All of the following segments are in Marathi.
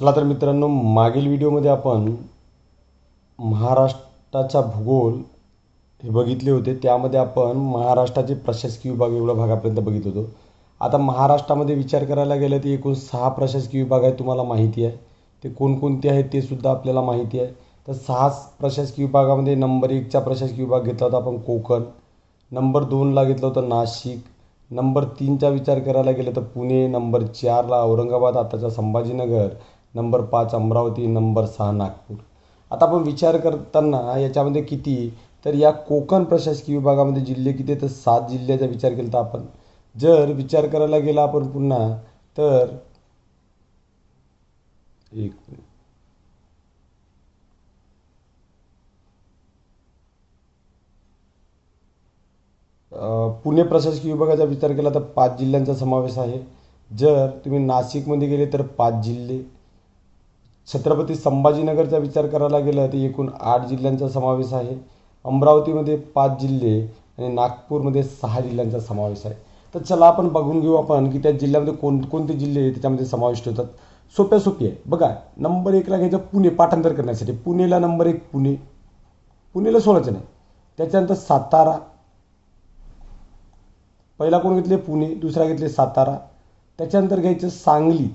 चला तर मित्रांनो मागील व्हिडिओमध्ये आपण महाराष्ट्राचा भूगोल हे बघितले होते. त्यामध्ये आपण महाराष्ट्राचे प्रशासकीय विभाग एवढ्या भागापर्यंत बघित होतो. आता महाराष्ट्रामध्ये विचार करायला गेलं तर एकूण सहा प्रशासकीय विभाग आहे तुम्हाला माहिती आहे. ते कोणकोणते आहेत ते सुद्धा आपल्याला माहिती आहे. तर सहा प्रशासकीय विभागामध्ये नंबर एकचा प्रशासकीय विभाग घेतला होता आपण कोकण. नंबर दोनला घेतलं होतं नाशिक. नंबर तीनचा विचार करायला गेलं तर पुणे. नंबर चारला औरंगाबाद. आताचा संभाजीनगर. नंबर पाच अमरावती नंबर सहा नागपूर. आता आपण विचार करताना याच्यामध्ये किती? तर या कोकण प्रशासकीय विभागामध्ये जिल्हे किती तर सात जिल्ह्याचा विचार केला तर आपण. जर विचार करायला गेला आपण पुन्हा तर एक पुणे प्रशासकीय विभागाचा विचार केला तर पाच जिल्ह्यांचा समावेश आहे. जर तुम्ही नाशिकमध्ये गेले तर पाच जिल्हे. छत्रपती संभाजीनगरचा विचार करायला गेलं तर एकूण आठ जिल्ह्यांचा समावेश आहे. अमरावतीमध्ये पाच जिल्हे आणि नागपूरमध्ये सहा जिल्ह्यांचा समावेश आहे. तर चला आपण बघून घेऊ आपण की त्या जिल्ह्यामध्ये कोणकोणते जिल्हे त्याच्यामध्ये समाविष्ट होतात. सोप्या सोपी आहे. बघा नंबर एकला घ्यायचं पुणे पाठांतर करण्यासाठी. पुणेला नंबर एक पुणे. पुणेला सोडायचं नाही. त्याच्यानंतर सातारा. पहिला कोण घेतले? पुणे. दुसरा घेतले सातारा. त्याच्यानंतर घ्यायचं सांगली.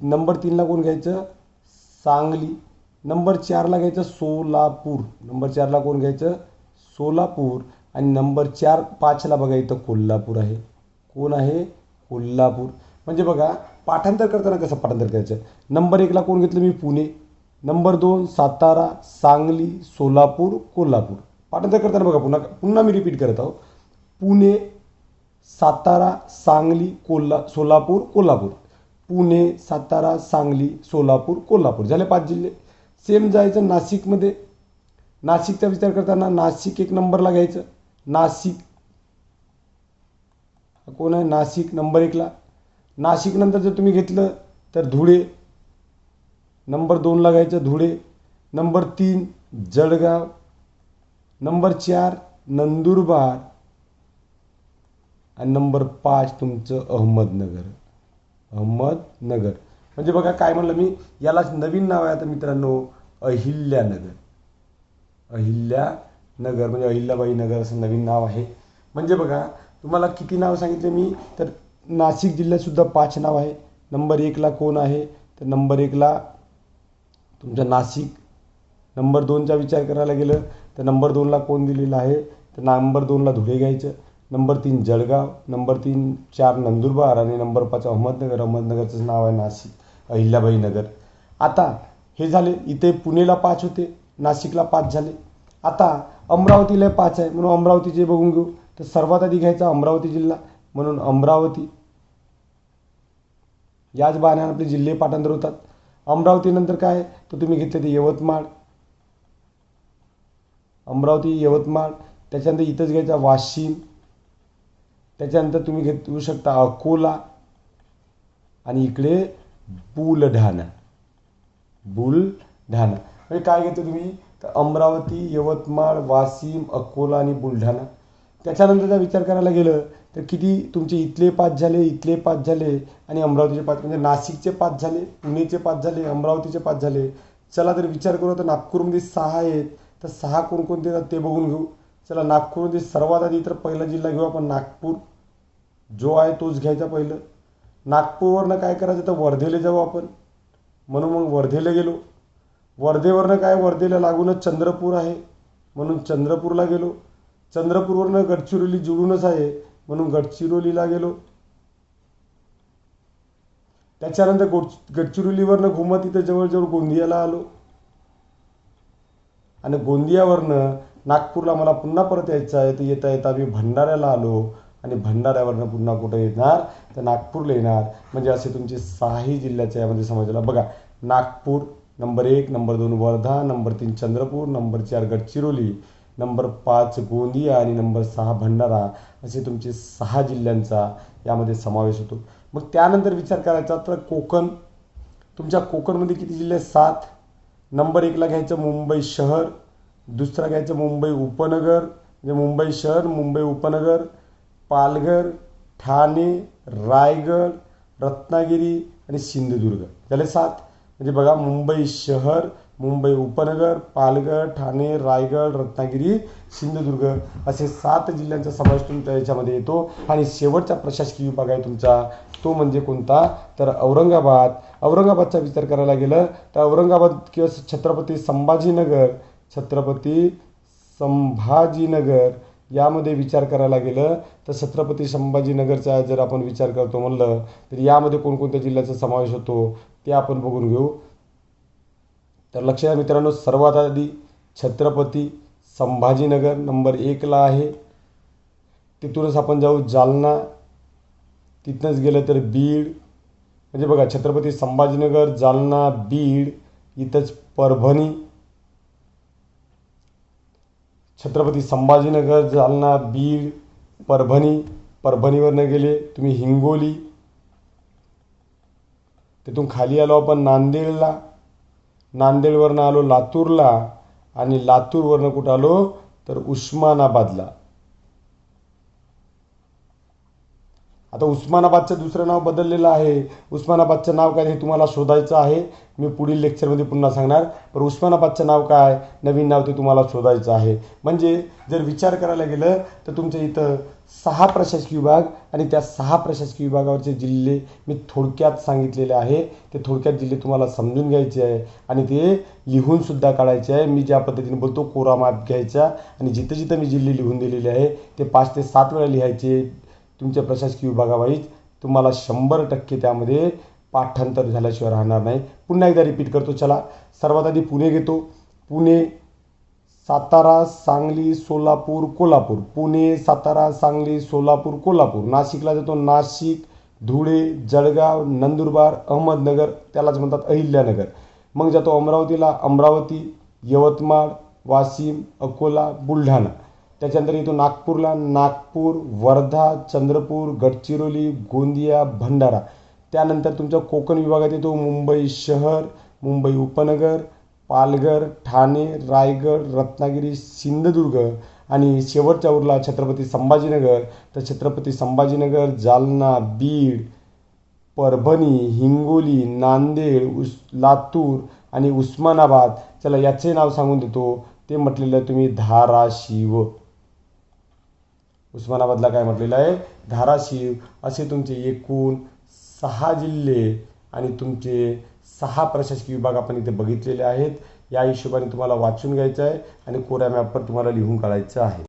नंबर तीनला कोण घ्यायचं? सांगली. नंबर चारला घ्यायचं सोलापूर. नंबर चारला कोण घ्यायचं? सोलापूर. आणि नंबर चार पाचला बघा इथं कोल्हापूर आहे. कोण आहे? कोल्हापूर. म्हणजे बघा पाठांतर करताना कसं पाठांतर करायचं? नंबर एकला कोण घेतलं? मी पुणे. नंबर दोन सातारा सांगली सोलापूर कोल्हापूर. पाठांतर करताना बघा पुन्हा पुन्हा मी रिपीट करत आहो. पुणे सातारा सांगली कोल्हा सोलापूर कोल्हापूर. पुणे सातारा सांगली सोलापूर कोल्हापूर झाले पाच जिल्हे. सेम जायचं नाशिकमध्ये. नाशिकचा विचार करताना नाशिक एक नंबरला घ्यायचं. नाशिक. कोण आहे? नाशिक नंबर एकला. नाशिकनंतर जर तुम्ही घेतलं तर धुळे. नंबर दोनला घ्यायचं धुळे. नंबर तीन जळगाव. नंबर चार नंदुरबार. आणि नंबर पाच तुमचं अहमदनगर. अहमदनगर. म्हणजे बघा काय म्हणलं मी? यालाच नवीन नाव आहे आता मित्रांनो अहिल्यानगर. अहिल्यानगर म्हणजे अहिल्याबाई नगर असं नवीन नाव आहे. म्हणजे बघा तुम्हाला किती नाव सांगितले मी? तर नाशिक जिल्ह्यातसुद्धा पाच नाव आहे. नंबर एकला कोण आहे? तर नंबर एकला तुमच्या नाशिक. नंबर दोनचा विचार करायला गेलं तर नंबर दोनला कोण दिलेला आहे? तर नंबर दोनला धुळे घ्यायचं. नंबर तीन जळगाव नंबर तीन चार नंदुरबार आणि नंबर पाच अहमदनगर. अहमदनगरचं नाव आहे नाशिक अहिल्याबाई नगर. आता हे झाले इथे पुणेला पाच होते नाशिकला पाच झाले. आता अमरावतीला पाच आहे म्हणून अमरावतीचे बघून घेऊ. तर सर्वात आधी घ्यायचा अमरावती जिल्हा म्हणून अमरावती. याच बाण्याने आपले जिल्हे पाठांतर होतात. अमरावतीनंतर काय तर तुम्ही घेतले ते यवतमाळ. अमरावती यवतमाळ. त्याच्यानंतर इथंच घ्यायचा वाशिम. त्याच्यानंतर तुम्ही घेऊ शकता अकोला आणि इकडे बुलढाणा. बुलढाणा. म्हणजे काय घेतो तुम्ही? तर अमरावती यवतमाळ वाशिम अकोला आणि बुलढाणा. त्याच्यानंतरचा विचार करायला गेलं तर किती तुमचे इथले पाच झाले इथले पाच झाले आणि अमरावतीचे पाच म्हणजे नाशिकचे पाच झाले पुणेचे पाच झाले अमरावतीचे पाच झाले. चला तर विचार करू तर नागपूरमध्ये सहा आहेत. तर सहा कोणकोणते ते बघून घेऊ. चला नागपूरमध्ये सर्वात आधी तर पहिला जिल्हा घेऊ आपण नागपूर. जो आहे तोच घ्यायचा पहिलं. नागपूरवरनं काय करायचं तर वर्धेला जाऊ आपण. म्हणून मग वर्धेला गेलो. वर्धेवरनं काय वर्धेला लागूनच चंद्रपूर आहे. म्हणून चंद्रपूरला गेलो. चंद्रपूरवरनं गडचिरोली जुळूनच आहे. म्हणून गडचिरोलीला गेलो. त्याच्यानंतर गोड गडचिरोलीवरनं घुमत इथं जवळजवळ गोंदियाला आलो. आणि गोंदियावरनं नागपूरला मला पुन्हा परत यायचं आहे तर येता येता मी भंडाऱ्याला आलो आणि भंडाऱ्यावरनं पुन्हा कुठं येणार? तर नागपूरला येणार. म्हणजे असे तुमचे सहाही जिल्ह्याच्या यामध्ये म्हणजे समाजाला. बघा नागपूर नंबर एक नंबर दोन वर्धा नंबर तीन चंद्रपूर नंबर चार गडचिरोली नंबर पाच गोंदिया आणि नंबर सहा भंडारा असे तुमचे सहा जिल्ह्यांचा यामध्ये समावेश होतो. मग त्यानंतर विचार करायचा तर कोकण. तुमच्या कोकणमध्ये किती जिल्हे सात. नंबर एकला घ्यायचं मुंबई शहर. दुसरा घ्यायचं मुंबई उपनगर म्हणजे मुंबई शहर मुंबई उपनगर पालघर ठाणे रायगड रत्नागिरी आणि सिंधुदुर्ग. झाले सात. म्हणजे बघा मुंबई शहर मुंबई उपनगर पालघर ठाणे रायगड रत्नागिरी सिंधुदुर्ग असे सात जिल्ह्यांचा समावेश तुमच्या याच्यामध्ये येतो. आणि शेवटचा प्रशासकीय विभाग आहे तुमचा. तो म्हणजे कोणता? तर औरंगाबाद. औरंगाबादचा विचार करायला गेलं तर औरंगाबाद किंवा छत्रपती संभाजीनगर छत्रपती संभाजीनगर यामध्ये विचार करायला गेलं तर छत्रपती संभाजीनगरचा जर आपण विचार करतो म्हणलं तर यामध्ये कोणकोणत्या जिल्ह्याचा समावेश होतो ते आपण बघून घेऊ. तर लक्ष द्या मित्रांनो सर्वात आधी छत्रपती संभाजीनगर नंबर एकला आहे. तिथूनच आपण जाऊ जालना. तिथनंच गेलं तर बीड. म्हणजे बघा छत्रपती संभाजीनगर जालना बीड इथंच परभणी. छत्रपती संभाजीनगर जालना बीड परभणी परभणीवरनं गेले. तुम्ही हिंगोली. तिथून खाली आलो आपण नांदेडला. नांदेडवरनं आलो लातूरला. आणि लातूरवरनं कुठं आलो? तर उस्मानाबादला. आता उस्मानाबादचं दुसरं नाव बदललेलं आहे. उस्मानाबादचं नाव काय हे तुम्हाला शोधायचं आहे. मी पुढील लेक्चरमध्ये पुन्हा सांगणार. पण उस्मानाबादचं नाव काय नवीन नाव ते तुम्हाला शोधायचं आहे. म्हणजे जर विचार करायला गेलं तर तुमच्या इथं सहा प्रशासकीय विभाग आणि त्या सहा प्रशासकीय विभागावरचे जिल्हे मी थोडक्यात सांगितलेले आहे. ते थोडक्यात जिल्हे तुम्हाला समजून घ्यायचे आहे. आणि ते लिहूनसुद्धा काढायचे आहे. मी ज्या पद्धतीने बोलतो कोरा माप घ्यायचा. आणि जिथं जिथं मी जिल्हे लिहून दिलेले आहे ते पाच ते सात वेळा लिहायचे. तुमच्या प्रशासकीय विभागावाईज तुम्हाला शंभर टक्के त्यामध्ये पाठांतर झाल्याशिवाय राहणार नाही. पुन्हा एकदा रिपीट करतो चला. सर्वात आधी पुणे घेतो. पुणे सातारा सांगली सोलापूर कोल्हापूर. पुणे सातारा सांगली सोलापूर कोल्हापूर. नाशिकला जातो. नाशिक धुळे जळगाव नंदुरबार अहमदनगर त्यालाच म्हणतात अहिल्यानगर. मग जातो अमरावतीला. अमरावती यवतमाळ वाशिम अकोला बुलढाणा. त्याच्यानंतर येतो नागपूरला नागपूर वर्धा चंद्रपूर गडचिरोली गोंदिया भंडारा. त्यानंतर तुमच्या कोकण विभागात येतो मुंबई शहर मुंबई उपनगर पालघर ठाणे रायगड रत्नागिरी सिंधुदुर्ग आणि शेवटच्या उरला छत्रपती संभाजीनगर. तर छत्रपती संभाजीनगर जालना बीड परभणी हिंगोली नांदेड उस लातूर आणि उस्मानाबाद. चला याचे नाव सांगून देतो. ते म्हटलेलं तुम्ही धाराशिव. उस्मानाबादला काय म्हटलेलं आहे? धाराशिव. असे तुमचे एकूण सहा जिल्हे आणि तुमचे सहा प्रशासकीय विभाग आपण इथे बघितलेले आहेत. या हिशोबाने तुम्हाला वाचून घ्यायचं आहे आणि कोऱ्या मॅपवर तुम्हाला लिहून काढायचं आहे.